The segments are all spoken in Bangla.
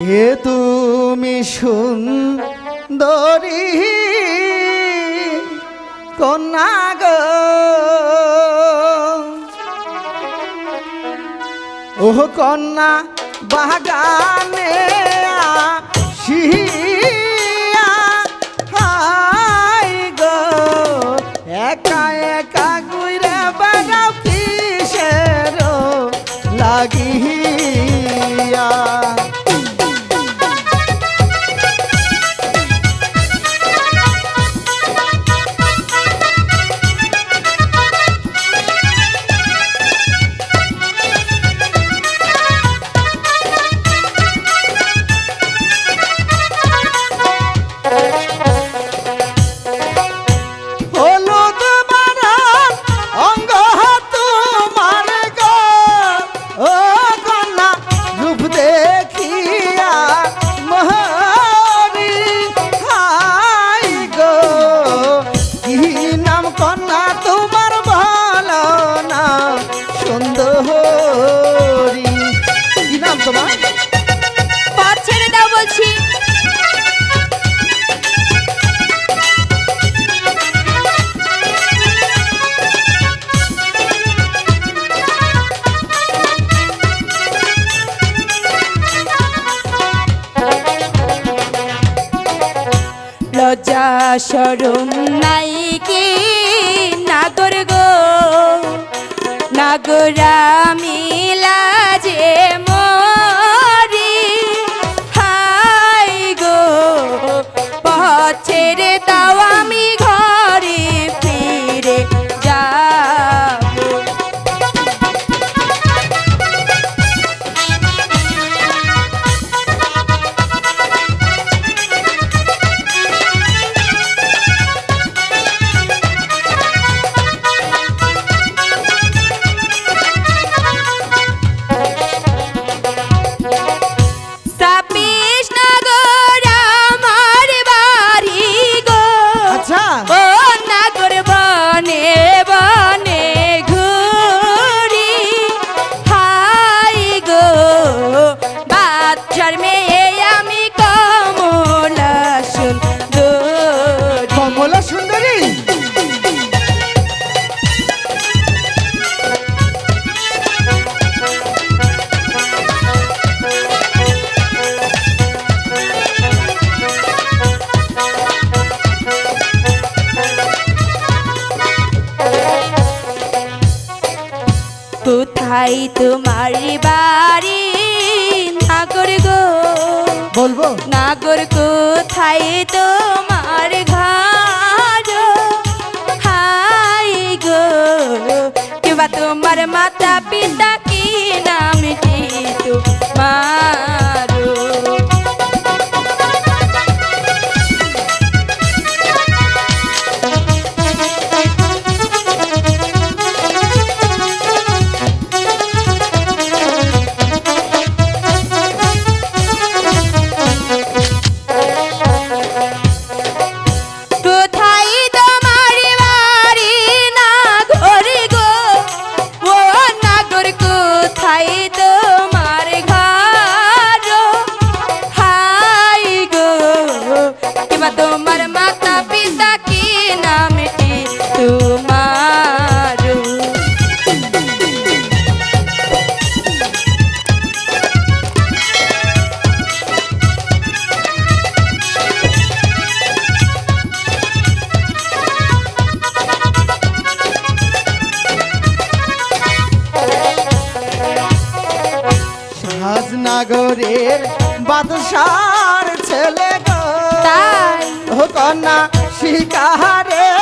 এ তুমি সুন্দরী কন্যা গো। ও কন্যা বাগানে লজ্জা সরম নাই কি নাগর গো। নাগরা মিলা যে যাই তোমার বাড়ি। নাগর গো বলব? নাগর কোথায় তোমার ঘর হাই গো কিবা তোমার মাতা পিতা রে বাদশার ছেলে গো। তাই? কন্যা শিকারে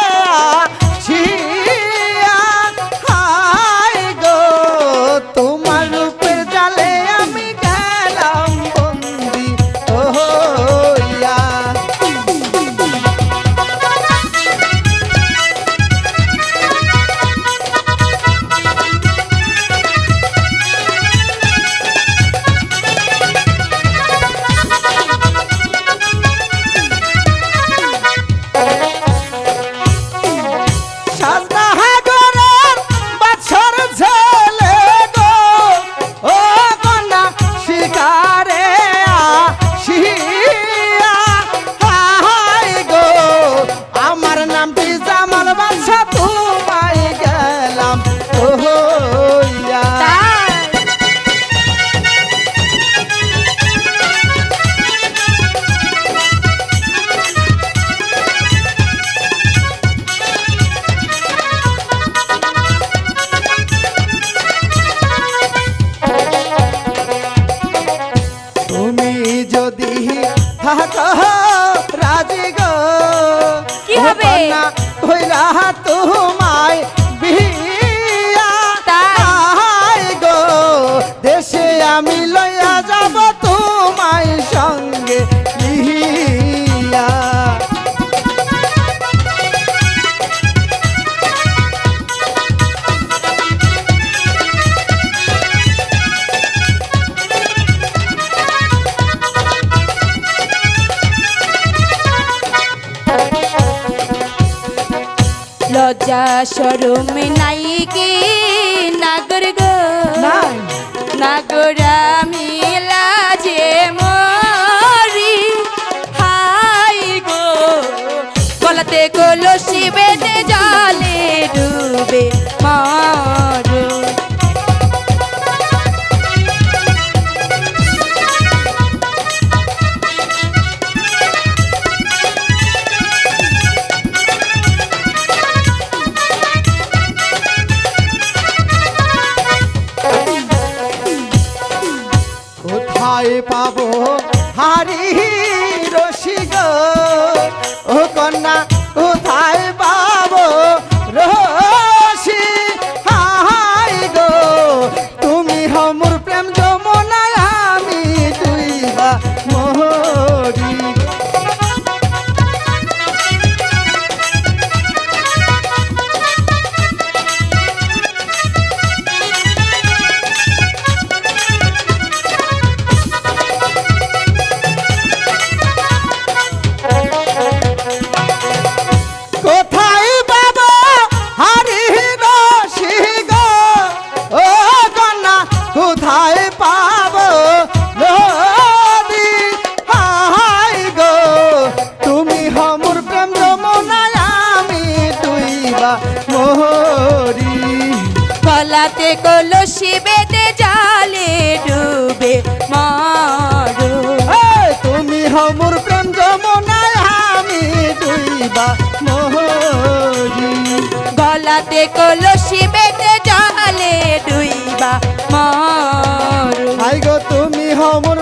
জামাল বাদশা তোমায় গেলাম। লজ্জা সরম নাই কি? নাগর গো। নাগরা মিলা যে মরি। হাই গো। গলাতে কলসি বেঁধে জলে ডুবে মারো পাবো। হারি গলাতে কলসি বেঁধে জালে ডুবে মারো। তুমি হমুর প্রেম যমুনায় আমি দুইবা মোহরি গলাতে কলসি বেঁধে জালে ডুইবা মারো। আইগো তুমি হমুর